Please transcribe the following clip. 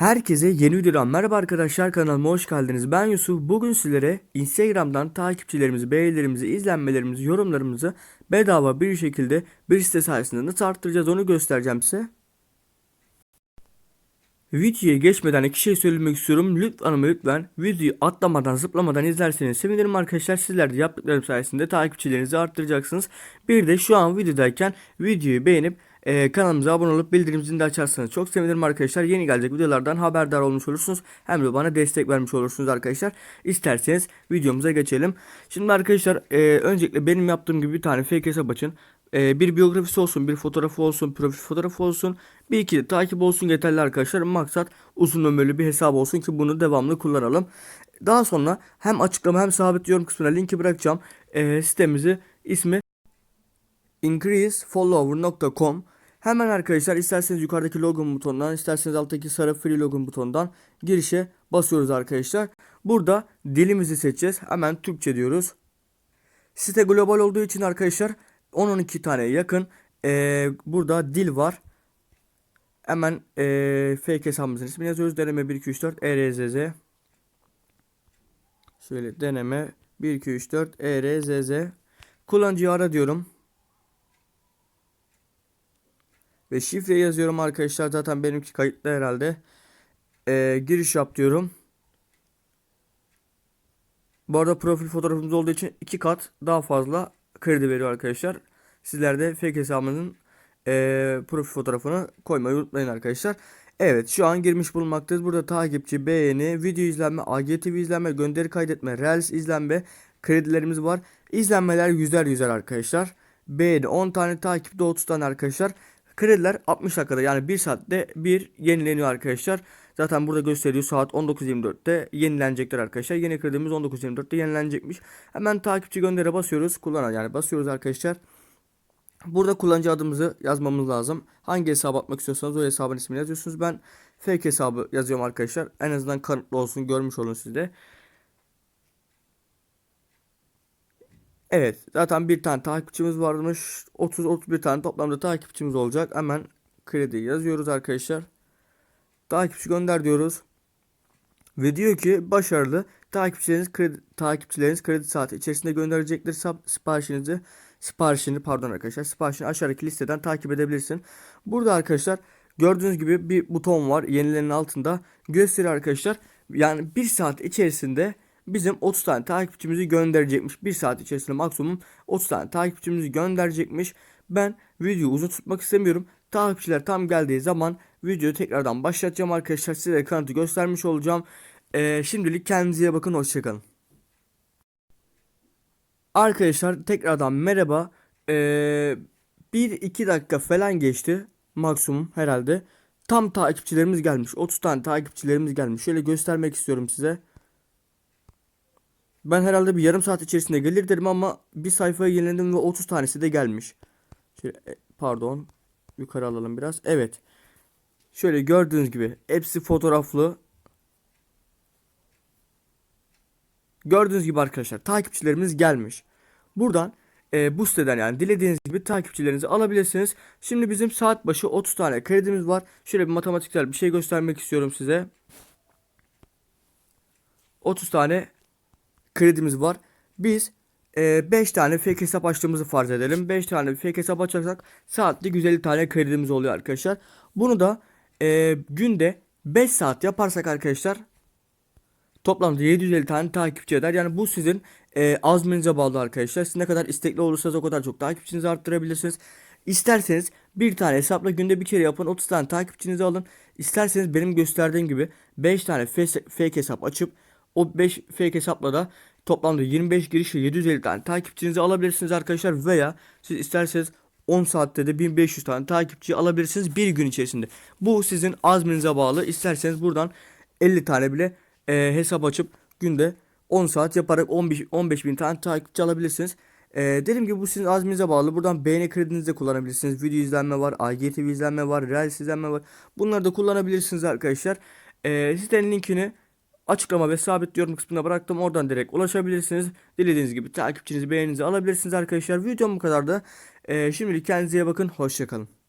Herkese yeni videodan merhaba arkadaşlar kanalıma hoş geldiniz. Ben Yusuf. Bugün sizlere Instagram'dan takipçilerimizi, beğenilerimizi, izlenmelerimizi, yorumlarımızı bedava bir şekilde bir site sayesinde nasıl arttıracağız onu göstereceğim size. Videoya geçmeden iki şey söylemek istiyorum. Lütfen ama lütfen videoyu atlamadan zıplamadan izlerseniz sevinirim arkadaşlar. Sizler de yaptıklarım sayesinde takipçilerinizi arttıracaksınız. Bir de şu an videodayken videoyu beğenip e, kanalımıza abone olup bildirim zilini de açarsanız çok sevinirim arkadaşlar. Yeni gelecek videolardan haberdar olmuş olursunuz. Hem de bana destek vermiş olursunuz arkadaşlar. İsterseniz videomuza geçelim. Şimdi arkadaşlar e, öncelikle benim yaptığım gibi bir tane fake hesap açın. E, bir biyografisi olsun, bir fotoğrafı olsun, profil fotoğrafı olsun. Bir iki takip olsun yeterli arkadaşlar. Maksat uzun ömürlü bir hesap olsun ki bunu devamlı kullanalım. Daha sonra hem açıklama hem sabit yorum kısmına linki bırakacağım. E, sitemizi ismi increasefollower.com Hemen arkadaşlar isterseniz yukarıdaki login butonundan isterseniz alttaki sarı free login butonundan girişe basıyoruz arkadaşlar. Burada dilimizi seçeceğiz. Hemen Türkçe diyoruz. Site global olduğu için arkadaşlar 10-12 tane yakın eee, burada dil var. Hemen eee fake hesabımızın ismini yazıyoruz. Deneme 1 2 3 4 ERZZ. Şöyle deneme 1 2 3 4 ERZZ. Kullanıcıyı ara diyorum. Ve şifre yazıyorum arkadaşlar. Zaten benimki kayıtlı herhalde. Ee, giriş yap diyorum. Bu arada profil fotoğrafımız olduğu için iki kat daha fazla kredi veriyor arkadaşlar. Sizler de fake hesabınızın ee, profil fotoğrafını koymayı unutmayın arkadaşlar. Evet şu an girmiş bulunmaktayız. Burada takipçi, beğeni, video izlenme, AGTV izlenme, gönderi kaydetme, Reels izlenme kredilerimiz var. İzlenmeler yüzer yüzer arkadaşlar. Beğeni 10 tane takipte 30 tane arkadaşlar. Krediler 60 dakikada yani 1 saatte bir yenileniyor arkadaşlar. Zaten burada gösteriyor saat 19.24'te yenilenecekler arkadaşlar. Yeni kredimiz 19.24'te yenilenecekmiş. Hemen takipçi göndere basıyoruz. Kullanan yani basıyoruz arkadaşlar. Burada kullanıcı adımızı yazmamız lazım. Hangi hesabı atmak istiyorsanız o hesabın ismini yazıyorsunuz. Ben fake hesabı yazıyorum arkadaşlar. En azından kanıtlı olsun görmüş olun siz Evet zaten bir tane takipçimiz varmış. 30-31 tane toplamda takipçimiz olacak. Hemen kredi yazıyoruz arkadaşlar. Takipçi gönder diyoruz. Ve diyor ki başarılı takipçileriniz kredi, takipçileriniz kredi saati içerisinde gönderecektir siparişinizi siparişini pardon arkadaşlar siparişini aşağıdaki listeden takip edebilirsin. Burada arkadaşlar gördüğünüz gibi bir buton var yenilenin altında gösteriyor arkadaşlar. Yani bir saat içerisinde bizim 30 tane takipçimizi gönderecekmiş. Bir saat içerisinde maksimum 30 tane takipçimizi gönderecekmiş. Ben videoyu uzun tutmak istemiyorum. Takipçiler tam geldiği zaman videoyu tekrardan başlatacağım arkadaşlar. Size kanıtı göstermiş olacağım. Ee, şimdilik kendinize bakın. Hoşçakalın. Arkadaşlar tekrardan merhaba. Ee, 1-2 dakika falan geçti. Maksimum herhalde. Tam takipçilerimiz gelmiş. 30 tane takipçilerimiz gelmiş. Şöyle göstermek istiyorum size. Ben herhalde bir yarım saat içerisinde gelir dedim ama bir sayfaya yeniledim ve 30 tanesi de gelmiş. Şöyle, e, pardon. Yukarı alalım biraz. Evet. Şöyle gördüğünüz gibi hepsi fotoğraflı. Gördüğünüz gibi arkadaşlar takipçilerimiz gelmiş. Buradan e, bu siteden yani dilediğiniz gibi takipçilerinizi alabilirsiniz. Şimdi bizim saat başı 30 tane kredimiz var. Şöyle bir matematiksel bir şey göstermek istiyorum size. 30 tane kredimiz var. Biz 5 tane fake hesap açtığımızı farz edelim. 5 tane fake hesap açarsak saatlik 150 tane kredimiz oluyor arkadaşlar. Bunu da e, günde 5 saat yaparsak arkadaşlar toplamda 750 tane takipçi eder. Yani bu sizin e, azminize bağlı arkadaşlar. Siz ne kadar istekli olursanız o kadar çok takipçinizi arttırabilirsiniz. İsterseniz bir tane hesapla günde bir kere yapın 30 tane takipçinizi alın. İsterseniz benim gösterdiğim gibi 5 tane fake hesap açıp o 5 fake hesapla da toplamda 25 girişle 750 tane takipçinizi alabilirsiniz arkadaşlar veya siz isterseniz 10 saatte de 1500 tane takipçi alabilirsiniz bir gün içerisinde. Bu sizin azminize bağlı. İsterseniz buradan 50 tane bile e, hesap açıp günde 10 saat yaparak 15 15 bin tane takipçi alabilirsiniz. E, dediğim gibi bu sizin azminize bağlı. Buradan beğeni kredinizi de kullanabilirsiniz. Video izlenme var, IGTV izlenme var, Reels izlenme var. Bunları da kullanabilirsiniz arkadaşlar. E, sitenin linkini açıklama ve sabit yorum kısmına bıraktım. Oradan direkt ulaşabilirsiniz. Dilediğiniz gibi takipçinizi, beğeninizi alabilirsiniz arkadaşlar. Videom bu kadar da. E, şimdilik kendinize iyi bakın. Hoşçakalın.